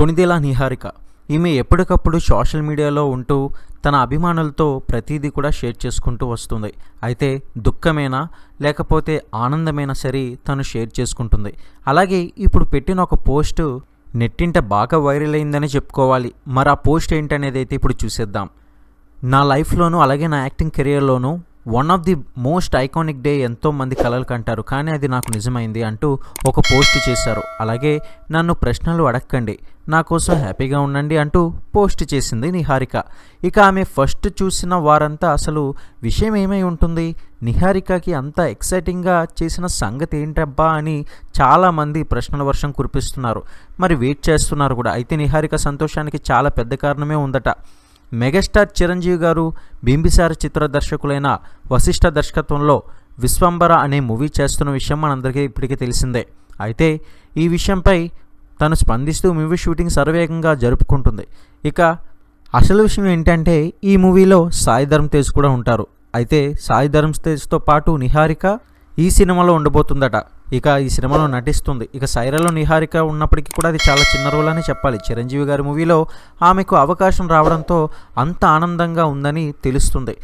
కొనిదెల నిహారిక. ఈమె ఎప్పటికప్పుడు సోషల్ మీడియాలో ఉంటూ తన అభిమానులతో ప్రతిదీ కూడా షేర్ చేసుకుంటూ వస్తుంది. అయితే దుఃఖమేనా లేకపోతే ఆనందమైనా సరే తను షేర్ చేసుకుంటుంది. అలాగే ఇప్పుడు పెట్టిన ఒక పోస్టు నెట్టింట బాగా వైరల్ అయిందని చెప్పుకోవాలి. మరి ఆ పోస్ట్ ఏంటనేది అయితే ఇప్పుడు చూసేద్దాం. నా లైఫ్లోనూ అలాగే నా acting కెరియర్లోనూ one of the most iconic day ఎంతో మంది కలలు కంటారు కానీ అది నాకు నిజమైంది అంటూ ఒక పోస్ట్ చేశారు. అలాగే నన్ను ప్రశ్నలు అడగకండి నా కోసం హ్యాపీగా ఉండండి అంటూ పోస్ట్ చేసింది నిహారిక. ఇక ఆమె ఫస్ట్ చూసిన వారంతా అసలు విషయం ఏమై ఉంటుంది? నిహారికకి అంత ఎక్సైటింగ్గా చేసిన సంగతి ఏంటబ్బా అని చాలామంది ప్రశ్నల వర్షం కురిపిస్తున్నారు. మరి వెయిట్ చేస్తున్నారు కూడా. అయితే నిహారిక సంతోషానికి చాలా పెద్ద కారణమే ఉందట. మెగాస్టార్ చిరంజీవి గారు బింబిసార చిత్ర దర్శకులైన వశిష్ఠ దర్శకత్వంలో విశ్వంబర అనే మూవీ చేస్తున్న విషయం మనందరికీ ఇప్పటికే తెలిసిందే. అయితే ఈ విషయంపై తను స్పందిస్తూ మూవీ షూటింగ్ సర్వేగంగా జరుపుకుంటుంది. ఇక అసలు విషయం ఏంటంటే ఈ మూవీలో సాయి ధర్మ్ తేజ్ కూడా ఉంటారు. అయితే సాయి ధర్మ్ తేజ్తో పాటు నిహారిక ఈ సినిమాలో ఉండబోతుందట ఇక ఈ సినిమాలో నటిస్తుంది. ఇక సైరాలో నిహారిక ఉన్నప్పటికీ కూడా అది చాలా చిన్న రోల్ అని చెప్పాలి. చిరంజీవి గారి మూవీలో ఆమెకు అవకాశం రావడంతో అంత ఆనందంగా ఉందని తెలుస్తుంది.